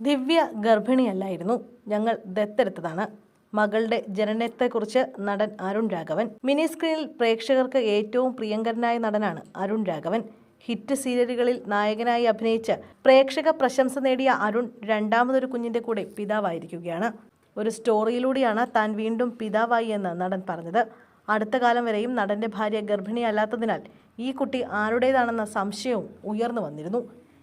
ദിവ്യ ഗർഭിണിയല്ലായിരുന്നു. ഞങ്ങൾ ദത്തെടുത്തതാണ്. മകളുടെ ജനനത്തെക്കുറിച്ച് നടൻ അരുൺ രാഘവൻ. മിനി സ്ക്രീനിൽ പ്രേക്ഷകർക്ക് ഏറ്റവും പ്രിയങ്കരനായ നടനാണ് അരുൺ രാഘവൻ. ഹിറ്റ് സീരിയലുകളിൽ നായകനായി അഭിനയിച്ച് പ്രേക്ഷക പ്രശംസ നേടിയ അരുൺ രണ്ടാമതൊരു കുഞ്ഞിന്റെ കൂടെ പിതാവായിരിക്കുകയാണ്. ഒരു സ്റ്റോറിയിലൂടെയാണ് താൻ വീണ്ടും പിതാവായി എന്ന് നടൻ പറഞ്ഞത്. അടുത്ത കാലം വരെയും നടന്റെ ഭാര്യ ഗർഭിണിയല്ലാത്തതിനാൽ ഈ കുട്ടി ആരുടേതാണെന്ന സംശയവും ഉയർന്നു വന്നിരുന്നു.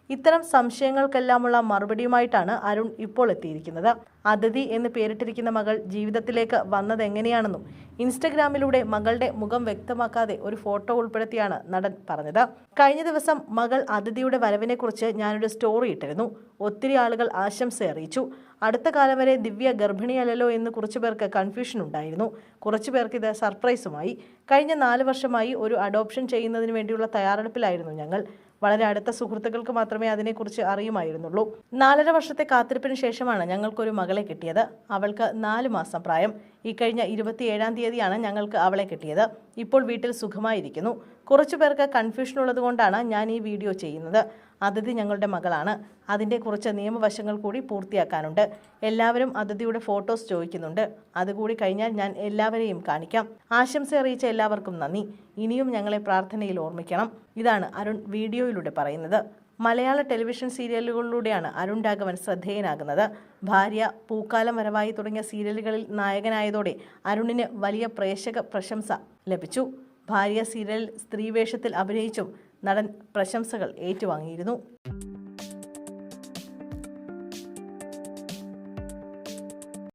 ഇത്തരം സംശയങ്ങൾക്കെല്ലാമുള്ള മറുപടിയുമായിട്ടാണ് അരുൺ ഇപ്പോൾ എത്തിയിരിക്കുന്നത്. അതിഥി എന്ന് പേരിട്ടിരിക്കുന്ന മകൾ ജീവിതത്തിലേക്ക് വന്നതെങ്ങനെയാണെന്നും ഇൻസ്റ്റഗ്രാമിലൂടെ മകളുടെ മുഖം വ്യക്തമാക്കാതെ ഒരു ഫോട്ടോ ഉൾപ്പെടുത്തിയാണ് നടൻ പറഞ്ഞത്. കഴിഞ്ഞ ദിവസം മകൾ അതിഥിയുടെ വരവിനെക്കുറിച്ച് ഞാനൊരു സ്റ്റോറി ഇട്ടിരുന്നു. ഒത്തിരി ആളുകൾ ആശംസ അറിയിച്ചു. അടുത്ത കാലം വരെ ദിവ്യ ഗർഭിണിയല്ലല്ലോ എന്ന് കുറച്ചു പേർക്ക് കൺഫ്യൂഷൻ ഉണ്ടായിരുന്നു. കുറച്ചു പേർക്ക് ഇത് സർപ്രൈസുമായി കഴിഞ്ഞ നാല് വർഷമായി ഒരു അഡോപ്ഷൻ ചെയ്യുന്നതിന് വേണ്ടിയുള്ള തയ്യാറെടുപ്പിലായിരുന്നു ഞങ്ങൾ. വളരെ അടുത്ത സുഹൃത്തുക്കൾക്ക് മാത്രമേ അതിനെക്കുറിച്ച് അറിയുമായിരുന്നുള്ളൂ. നാലര വർഷത്തെ കാത്തിരിപ്പിന് ശേഷമാണ് ഞങ്ങൾക്കൊരു മകളെ കിട്ടിയത്. അവൾക്ക് നാല് മാസം പ്രായം. ഇക്കഴിഞ്ഞ ഇരുപത്തിയേഴാം തീയതിയാണ് ഞങ്ങൾക്ക് അവളെ കിട്ടിയത്. ഇപ്പോൾ വീട്ടിൽ സുഖമായിരിക്കുന്നു. കുറച്ചു പേർക്ക് കൺഫ്യൂഷൻ ഉള്ളതുകൊണ്ടാണ് ഞാൻ ഈ വീഡിയോ ചെയ്യുന്നത്. അതിഥി ഞങ്ങളുടെ മകളാണ്. അതിന്റെ കുറച്ച് നിയമവശങ്ങൾ കൂടി പൂർത്തിയാക്കാനുണ്ട്. എല്ലാവരും അതിഥിയുടെ ഫോട്ടോസ് ചോദിക്കുന്നുണ്ട്. അതുകൂടി കഴിഞ്ഞാൽ ഞാൻ എല്ലാവരെയും കാണിക്കാം. ആശംസ അറിയിച്ച എല്ലാവർക്കും നന്ദി. ഇനിയും ഞങ്ങളെ പ്രാർത്ഥനയിൽ ഓർമ്മിക്കണം. ഇതാണ് അരുൺ വീഡിയോയിലൂടെ പറയുന്നത്. മലയാള ടെലിവിഷൻ സീരിയലുകളിലൂടെയാണ് അരുൺ രാഘവൻ ശ്രദ്ധേയനാകുന്നത്. ഭാര്യ പൂക്കാലം വരവായി തുടങ്ങിയ സീരിയലുകളിൽ നായകനായതോടെ അരുണിന് വലിയ പ്രേക്ഷക പ്രശംസ ലഭിച്ചു. ഭാര്യ സീരിയലിൽ സ്ത്രീവേഷത്തിൽ അഭിനയിച്ചും നടൻ പ്രശംസകൾ ഏറ്റുവാങ്ങിയിരുന്നു.